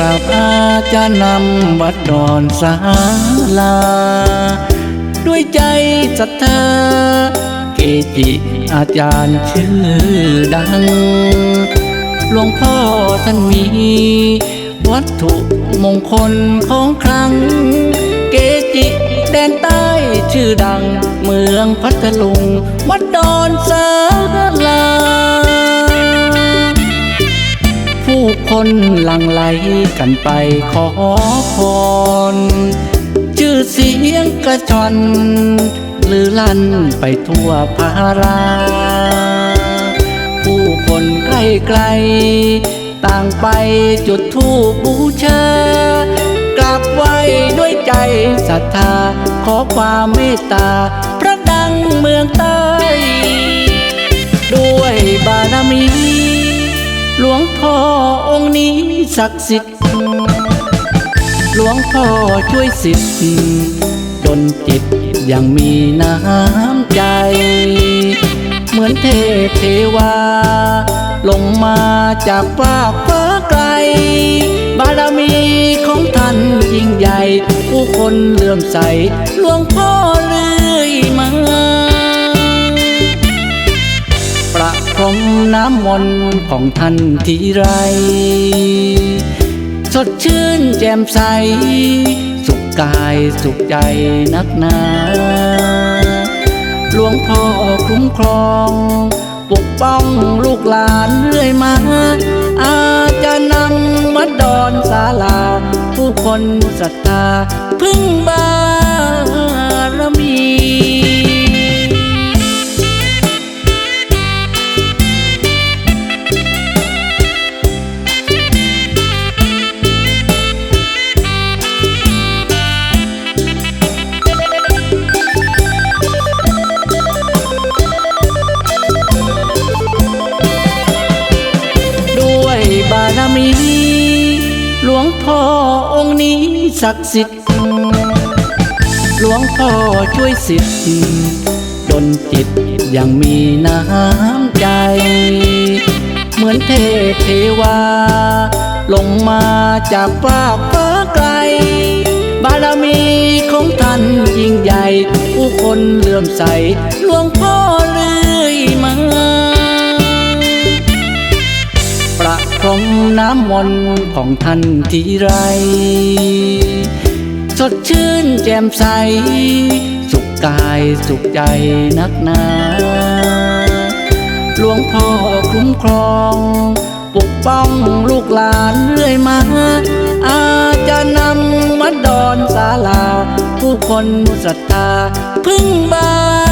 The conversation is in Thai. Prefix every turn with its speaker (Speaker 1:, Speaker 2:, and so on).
Speaker 1: ราบอาจะนำวัดดอนสาลา ด้วยใจศรัทธา เกจิอาจารย์ชื่อดัง หลวงพ่อท่านมี วัตถุมงคลของครั้ง เกจิแดนใต้ชื่อดัง เมืองพัทลุงวัดดอนสา คนหลั่งไหลกันไปขอพร ชื่อเสียงกระชอนหรือลั่นไปทั่วพาราผู้คนใกล้ๆต่างไปจุดธูปบูชากราบไหว้ด้วยใจศรัทธา ขอความเมตตา พระดังเมืองใต้ ด้วยบารมี หลวงพ่อองค์นี้ศักดิ์สิทธิ์ หลวงพ่อช่วยสิทธิ์ดนจิตอย่างมีน้ำใจ เหมือนเทพเทวา ลงมาจากฟ้ากฟ้าไกล บารมีของท่านยิ่งใหญ่ ผู้คนเลื่อมใสหลวงพ่อ น้ำมนต์ของท่านทีไร สดชื่นแจ่มใส สุขกายสุขใจนักหนา หลวงพ่อคุ้มครอง ปกป้องลูกหลานเรื่อยมา อาจะนำมัดดอนศาลา ผู้คนศรัทธาพึ่งบารมี มี หลวงพ่อองค์นี้ศักดิ์สิทธิ์ หลวงพ่อช่วยสิทธิ์ดนจิตย่างมีน้ำใจ เหมือนเทพเทวา ลงมาจากฟ้าฟ้าไกล บารมีของท่านยิ่งใหญ่ ผู้คนเลื่อมใสหลวงพ่อ น้ำมนต์ของท่านทีไร สดชื่นแจ่มใส สุขกายสุขใจนักหนาหลวงพ่อคุ้มครอง ปกป้องลูกหลานเรื่อยมา อาจะนำมัดดอนศาลา ผู้คนศรัทธาพึ่งบา